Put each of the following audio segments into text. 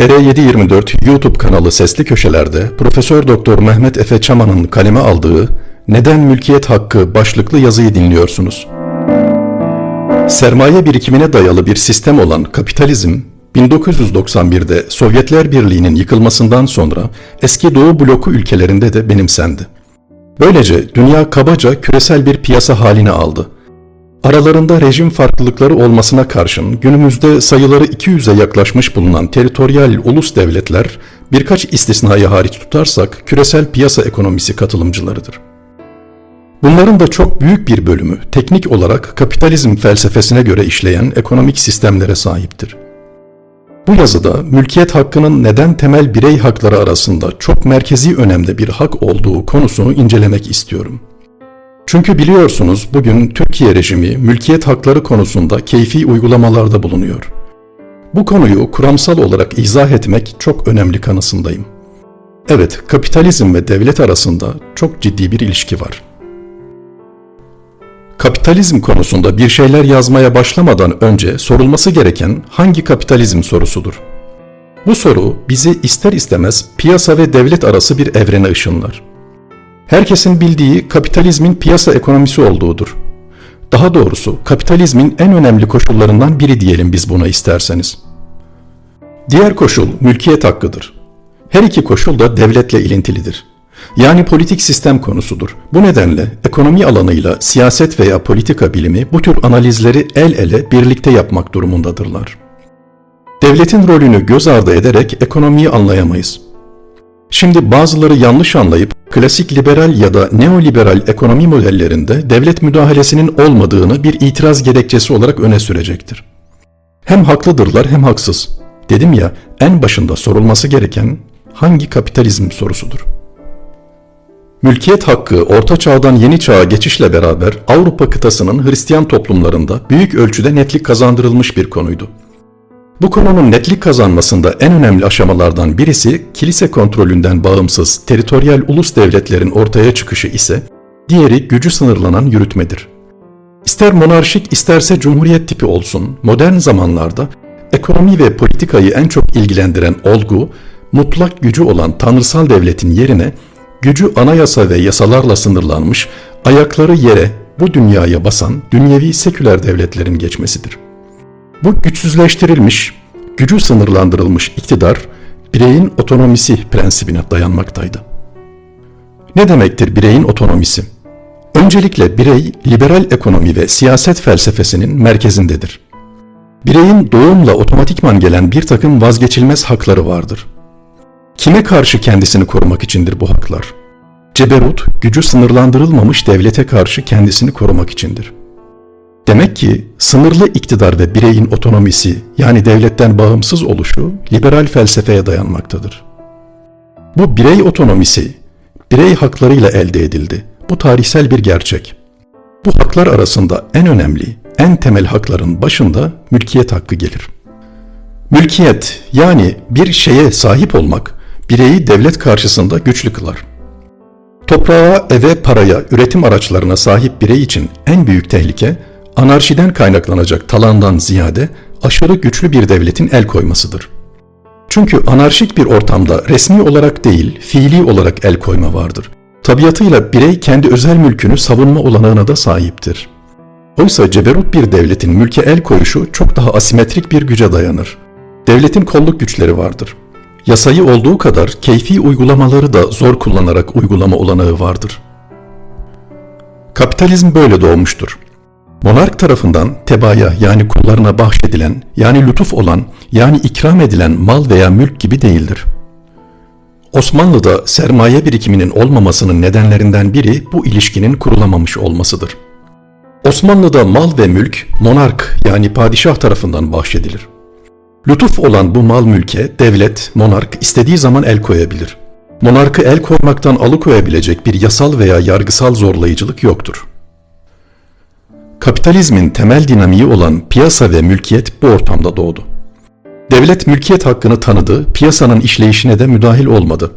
TR724 YouTube kanalı Sesli Köşeler'de Profesör Doktor Mehmet Efe Çaman'ın kaleme aldığı Neden Mülkiyet Hakkı başlıklı yazıyı dinliyorsunuz. Sermaye birikimine dayalı bir sistem olan kapitalizm, 1991'de Sovyetler Birliği'nin yıkılmasından sonra eski Doğu bloku ülkelerinde de benimsendi. Böylece dünya kabaca küresel bir piyasa haline aldı. Aralarında rejim farklılıkları olmasına karşın günümüzde sayıları 200'e yaklaşmış bulunan teritoryal ulus devletler birkaç istisnayı hariç tutarsak küresel piyasa ekonomisi katılımcılarıdır. Bunların da çok büyük bir bölümü teknik olarak kapitalizm felsefesine göre işleyen ekonomik sistemlere sahiptir. Bu yazıda mülkiyet hakkının neden temel birey hakları arasında çok merkezi önemde bir hak olduğu konusunu incelemek istiyorum. Çünkü biliyorsunuz bugün Türkiye rejimi mülkiyet hakları konusunda keyfi uygulamalarda bulunuyor. Bu konuyu kuramsal olarak izah etmek çok önemli kanısındayım. Evet, kapitalizm ve devlet arasında çok ciddi bir ilişki var. Kapitalizm konusunda bir şeyler yazmaya başlamadan önce sorulması gereken hangi kapitalizm sorusudur. Bu soru bizi ister istemez piyasa ve devlet arası bir evrene ışınlar. Herkesin bildiği kapitalizmin piyasa ekonomisi olduğudur. Daha doğrusu kapitalizmin en önemli koşullarından biri diyelim biz buna isterseniz. Diğer koşul mülkiyet hakkıdır. Her iki koşul da devletle ilintilidir. Yani politik sistem konusudur. Bu nedenle ekonomi alanıyla siyaset veya politika bilimi bu tür analizleri el ele birlikte yapmak durumundadırlar. Devletin rolünü göz ardı ederek ekonomiyi anlayamayız. Şimdi bazıları yanlış anlayıp klasik liberal ya da neoliberal ekonomi modellerinde devlet müdahalesinin olmadığını bir itiraz gerekçesi olarak öne sürecektir. Hem haklıdırlar hem haksız. Dedim ya en başında sorulması gereken hangi kapitalizm sorusudur. Mülkiyet hakkı Orta Çağ'dan Yeni Çağ'a geçişle beraber Avrupa kıtasının Hristiyan toplumlarında büyük ölçüde netlik kazandırılmış bir konuydu. Bu konunun netlik kazanmasında en önemli aşamalardan birisi kilise kontrolünden bağımsız teritoryal ulus devletlerin ortaya çıkışı ise diğeri gücü sınırlanan yürütmedir. İster monarşik isterse cumhuriyet tipi olsun modern zamanlarda ekonomi ve politikayı en çok ilgilendiren olgu mutlak gücü olan tanrısal devletin yerine gücü anayasa ve yasalarla sınırlanmış, ayakları yere bu dünyaya basan dünyevi seküler devletlerin geçmesidir. Bu güçsüzleştirilmiş, gücü sınırlandırılmış iktidar, bireyin otonomisi prensibine dayanmaktaydı. Ne demektir bireyin otonomisi? Öncelikle birey liberal ekonomi ve siyaset felsefesinin merkezindedir. Bireyin doğumla otomatikman gelen bir takım vazgeçilmez hakları vardır. Kime karşı kendisini korumak içindir bu haklar? Ceberut, gücü sınırlandırılmamış devlete karşı kendisini korumak içindir. Demek ki sınırlı iktidar ve bireyin otonomisi yani devletten bağımsız oluşu liberal felsefeye dayanmaktadır. Bu birey otonomisi birey haklarıyla elde edildi. Bu tarihsel bir gerçek. Bu haklar arasında en önemli, en temel hakların başında mülkiyet hakkı gelir. Mülkiyet yani bir şeye sahip olmak bireyi devlet karşısında güçlü kılar. Toprağa, eve, paraya, üretim araçlarına sahip birey için en büyük tehlike anarşiden kaynaklanacak talandan ziyade aşırı güçlü bir devletin el koymasıdır. Çünkü anarşik bir ortamda resmi olarak değil, fiili olarak el koyma vardır. Tabiatıyla birey kendi özel mülkünü savunma olanağına da sahiptir. Oysa ceberut bir devletin mülke el koyuşu çok daha asimetrik bir güce dayanır. Devletin kolluk güçleri vardır. Yasayı olduğu kadar keyfi uygulamaları da zor kullanarak uygulama olanağı vardır. Kapitalizm böyle doğmuştur. Monark tarafından tebaya yani kullarına bahşedilen, yani lütuf olan, yani ikram edilen mal veya mülk gibi değildir. Osmanlı'da sermaye birikiminin olmamasının nedenlerinden biri bu ilişkinin kurulamamış olmasıdır. Osmanlı'da mal ve mülk monark yani padişah tarafından bahşedilir. Lütuf olan bu mal mülke devlet, monark istediği zaman el koyabilir. Monarkı el koymaktan alıkoyabilecek bir yasal veya yargısal zorlayıcılık yoktur. Kapitalizmin temel dinamiği olan piyasa ve mülkiyet bu ortamda doğdu. Devlet mülkiyet hakkını tanıdı, piyasanın işleyişine de müdahil olmadı.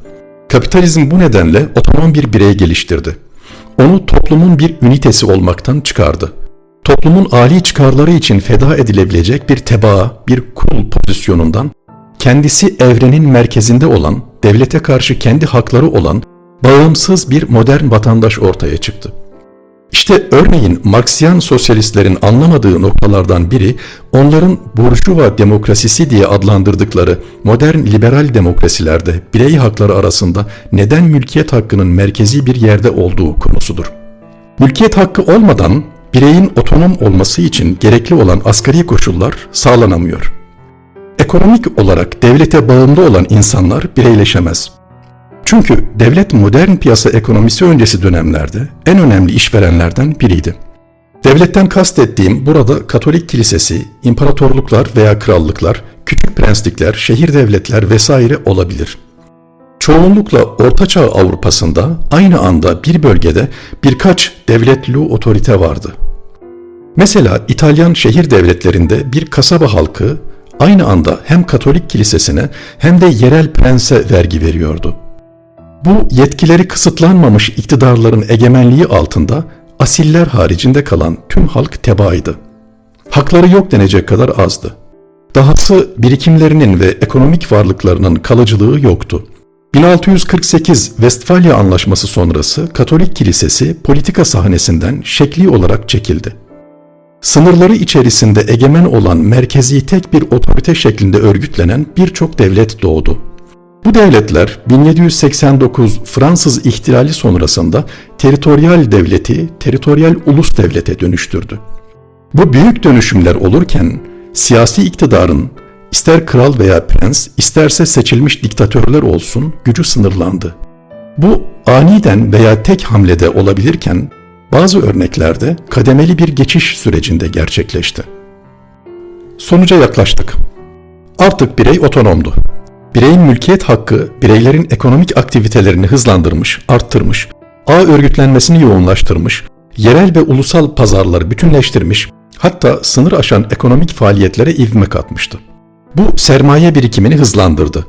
Kapitalizm bu nedenle otonom bir birey geliştirdi. Onu toplumun bir ünitesi olmaktan çıkardı toplumun âli çıkarları için feda edilebilecek bir tebaa, bir kul pozisyonundan kendisi evrenin merkezinde olan, devlete karşı kendi hakları olan bağımsız bir modern vatandaş ortaya çıktı. İşte örneğin Marksiyan sosyalistlerin anlamadığı noktalardan biri onların burjuva demokrasisi diye adlandırdıkları modern liberal demokrasilerde birey hakları arasında neden mülkiyet hakkının merkezi bir yerde olduğu konusudur. Mülkiyet hakkı olmadan bireyin otonom olması için gerekli olan asgari koşullar sağlanamıyor. Ekonomik olarak devlete bağımlı olan insanlar bireyleşemez. Çünkü devlet modern piyasa ekonomisi öncesi dönemlerde en önemli işverenlerden biriydi. Devletten kastettiğim burada Katolik kilisesi, imparatorluklar veya krallıklar, küçük prenslikler, şehir devletler vesaire olabilir. Çoğunlukla Ortaçağ Avrupa'sında aynı anda bir bölgede birkaç devletli otorite vardı. Mesela İtalyan şehir devletlerinde bir kasaba halkı aynı anda hem Katolik kilisesine hem de yerel prense vergi veriyordu. Bu yetkileri kısıtlanmamış iktidarların egemenliği altında asiller haricinde kalan tüm halk tebaaydı. Hakları yok denecek kadar azdı. Dahası birikimlerinin ve ekonomik varlıklarının kalıcılığı yoktu. 1648 Westfalia Anlaşması sonrası Katolik Kilisesi politika sahnesinden şekli olarak çekildi. Sınırları içerisinde egemen olan merkezi tek bir otorite şeklinde örgütlenen birçok devlet doğdu. Bu devletler 1789 Fransız ihtilali sonrasında teritoryal devleti teritoryal ulus devlete dönüştürdü. Bu büyük dönüşümler olurken siyasi iktidarın ister kral veya prens isterse seçilmiş diktatörler olsun gücü sınırlandı. Bu aniden veya tek hamlede olabilirken bazı örneklerde kademeli bir geçiş sürecinde gerçekleşti. Sonuca yaklaştık. Artık birey otonomdu. Bireyin mülkiyet hakkı bireylerin ekonomik aktivitelerini hızlandırmış, arttırmış, ağ örgütlenmesini yoğunlaştırmış, yerel ve ulusal pazarları bütünleştirmiş, hatta sınır aşan ekonomik faaliyetlere ivme katmıştı. Bu sermaye birikimini hızlandırdı.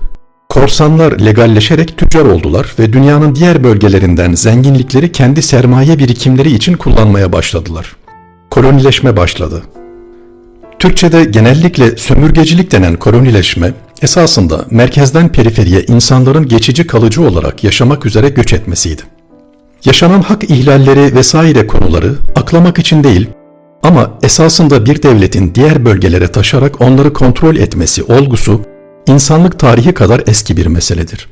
Korsanlar legalleşerek tüccar oldular ve dünyanın diğer bölgelerinden zenginlikleri kendi sermaye birikimleri için kullanmaya başladılar. Kolonileşme başladı. Türkçe'de genellikle sömürgecilik denen kolonileşme esasında merkezden periferiye insanların geçici kalıcı olarak yaşamak üzere göç etmesiydi. Yaşanan hak ihlalleri vesaire konuları aklamak için değil ama esasında bir devletin diğer bölgelere taşarak onları kontrol etmesi olgusu insanlık tarihi kadar eski bir meseledir.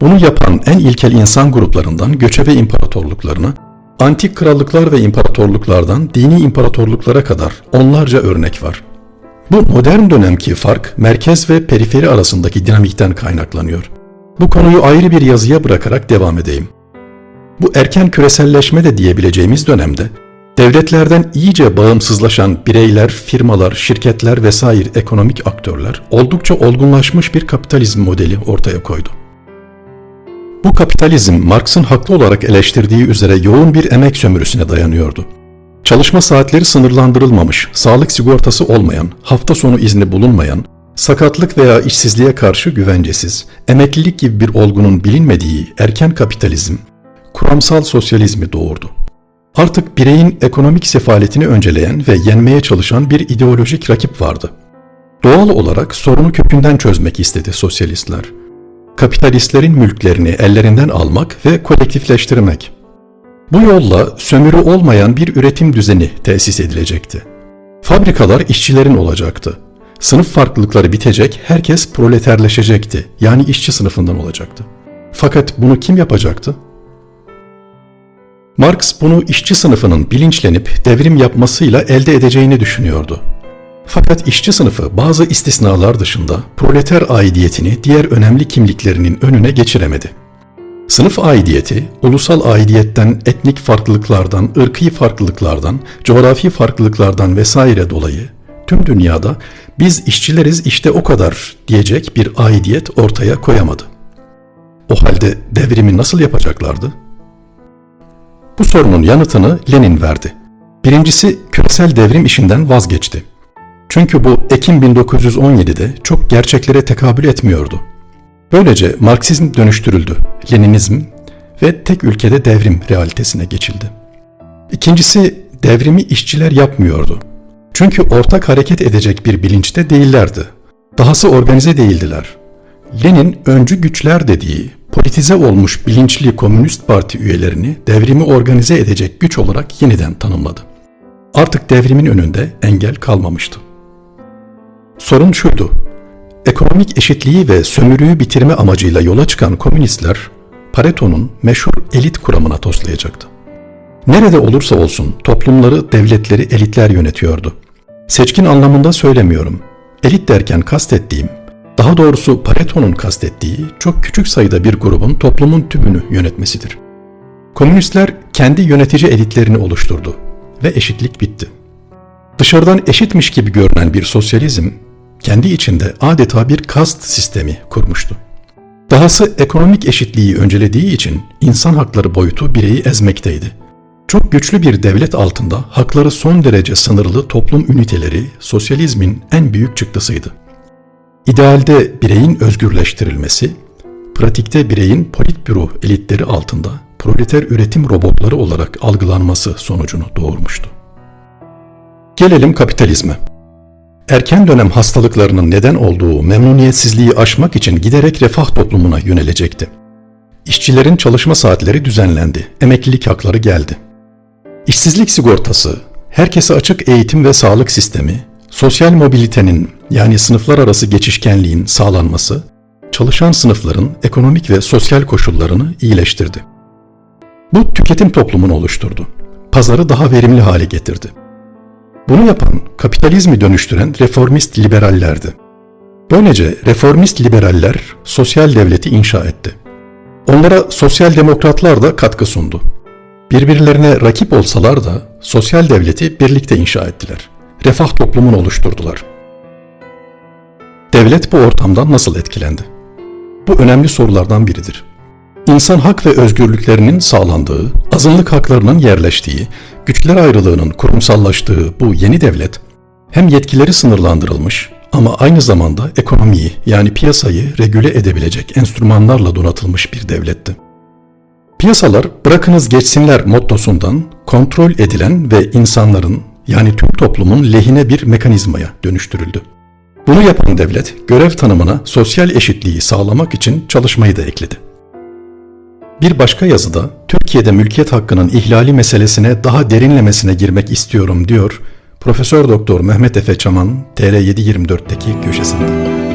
Bunu yapan en ilkel insan gruplarından göçebe imparatorluklarına, antik krallıklar ve imparatorluklardan dini imparatorluklara kadar onlarca örnek var. Bu modern dönemki fark merkez ve periferi arasındaki dinamikten kaynaklanıyor. Bu konuyu ayrı bir yazıya bırakarak devam edeyim. Bu erken küreselleşme de diyebileceğimiz dönemde devletlerden iyice bağımsızlaşan bireyler, firmalar, şirketler vesaire ekonomik aktörler oldukça olgunlaşmış bir kapitalizm modeli ortaya koydu. Bu kapitalizm Marx'ın haklı olarak eleştirdiği üzere yoğun bir emek sömürüsüne dayanıyordu. Çalışma saatleri sınırlandırılmamış, sağlık sigortası olmayan, hafta sonu izni bulunmayan, sakatlık veya işsizliğe karşı güvencesiz, emeklilik gibi bir olgunun bilinmediği erken kapitalizm, kuramsal sosyalizmi doğurdu. Artık bireyin ekonomik sefaletini önceleyen ve yenmeye çalışan bir ideolojik rakip vardı. Doğal olarak sorunu kökünden çözmek istedi sosyalistler. Kapitalistlerin mülklerini ellerinden almak ve kolektifleştirmek. Bu yolla sömürü olmayan bir üretim düzeni tesis edilecekti. Fabrikalar işçilerin olacaktı. Sınıf farklılıkları bitecek, herkes proleterleşecekti. Yani işçi sınıfından olacaktı. Fakat bunu kim yapacaktı? Marx bunu işçi sınıfının bilinçlenip devrim yapmasıyla elde edeceğini düşünüyordu. Fakat işçi sınıfı bazı istisnalar dışında proleter aidiyetini diğer önemli kimliklerinin önüne geçiremedi. Sınıf aidiyeti, ulusal aidiyetten, etnik farklılıklardan, ırkî farklılıklardan, coğrafi farklılıklardan vesaire dolayı tüm dünyada biz işçileriz işte o kadar diyecek bir aidiyet ortaya koyamadı. O halde devrimi nasıl yapacaklardı? Bu sorunun yanıtını Lenin verdi. Birincisi küresel devrim işinden vazgeçti. Çünkü bu Ekim 1917'de çok gerçeklere tekabül etmiyordu. Böylece Marksizm dönüştürüldü, Leninizm ve tek ülkede devrim realitesine geçildi. İkincisi devrimi işçiler yapmıyordu. Çünkü ortak hareket edecek bir bilinçte değillerdi. Dahası organize değildiler. Lenin öncü güçler dediği politize olmuş bilinçli komünist parti üyelerini devrimi organize edecek güç olarak yeniden tanımladı. Artık devrimin önünde engel kalmamıştı. Sorun şuydu. Ekonomik eşitliği ve sömürüyü bitirme amacıyla yola çıkan komünistler Pareto'nun meşhur elit kuramına toslayacaktı. Nerede olursa olsun toplumları, devletleri elitler yönetiyordu. Seçkin anlamında söylemiyorum. Elit derken kastettiğim, daha doğrusu Pareto'nun kastettiği çok küçük sayıda bir grubun toplumun tümünü yönetmesidir. Komünistler kendi yönetici elitlerini oluşturdu ve eşitlik bitti. Dışarıdan eşitmiş gibi görünen bir sosyalizm, kendi içinde adeta bir kast sistemi kurmuştu. Dahası ekonomik eşitliği öncelediği için insan hakları boyutu bireyi ezmekteydi. Çok güçlü bir devlet altında hakları son derece sınırlı toplum üniteleri sosyalizmin en büyük çıktısıydı. İdealde bireyin özgürleştirilmesi, pratikte bireyin politbüro elitleri altında proleter üretim robotları olarak algılanması sonucunu doğurmuştu. Gelelim kapitalizme. Erken dönem hastalıklarının neden olduğu memnuniyetsizliği aşmak için giderek refah toplumuna yönelecekti. İşçilerin çalışma saatleri düzenlendi, emeklilik hakları geldi. İşsizlik sigortası, herkese açık eğitim ve sağlık sistemi, sosyal mobilitenin yani sınıflar arası geçişkenliğin sağlanması, çalışan sınıfların ekonomik ve sosyal koşullarını iyileştirdi. Bu tüketim toplumunu oluşturdu. Pazarı daha verimli hale getirdi. Bunu yapan, kapitalizmi dönüştüren reformist liberallerdi. Böylece reformist liberaller sosyal devleti inşa etti. Onlara sosyal demokratlar da katkı sundu. Birbirlerine rakip olsalar da sosyal devleti birlikte inşa ettiler. Refah toplumunu oluşturdular. Devlet bu ortamdan nasıl etkilendi? Bu önemli sorulardan biridir. İnsan hak ve özgürlüklerinin sağlandığı, azınlık haklarının yerleştiği, güçler ayrılığının kurumsallaştığı bu yeni devlet hem yetkileri sınırlandırılmış ama aynı zamanda ekonomiyi yani piyasayı regüle edebilecek enstrümanlarla donatılmış bir devletti. Piyasalar bırakınız geçsinler mottosundan kontrol edilen ve insanların yani tüm toplumun lehine bir mekanizmaya dönüştürüldü. Bunu yapan devlet görev tanımına sosyal eşitliği sağlamak için çalışmayı da ekledi. Bir başka yazıda Türkiye'de mülkiyet hakkının ihlali meselesine daha derinlemesine girmek istiyorum diyor Profesör Doktor Mehmet Efe Çaman TR724'teki köşesinde.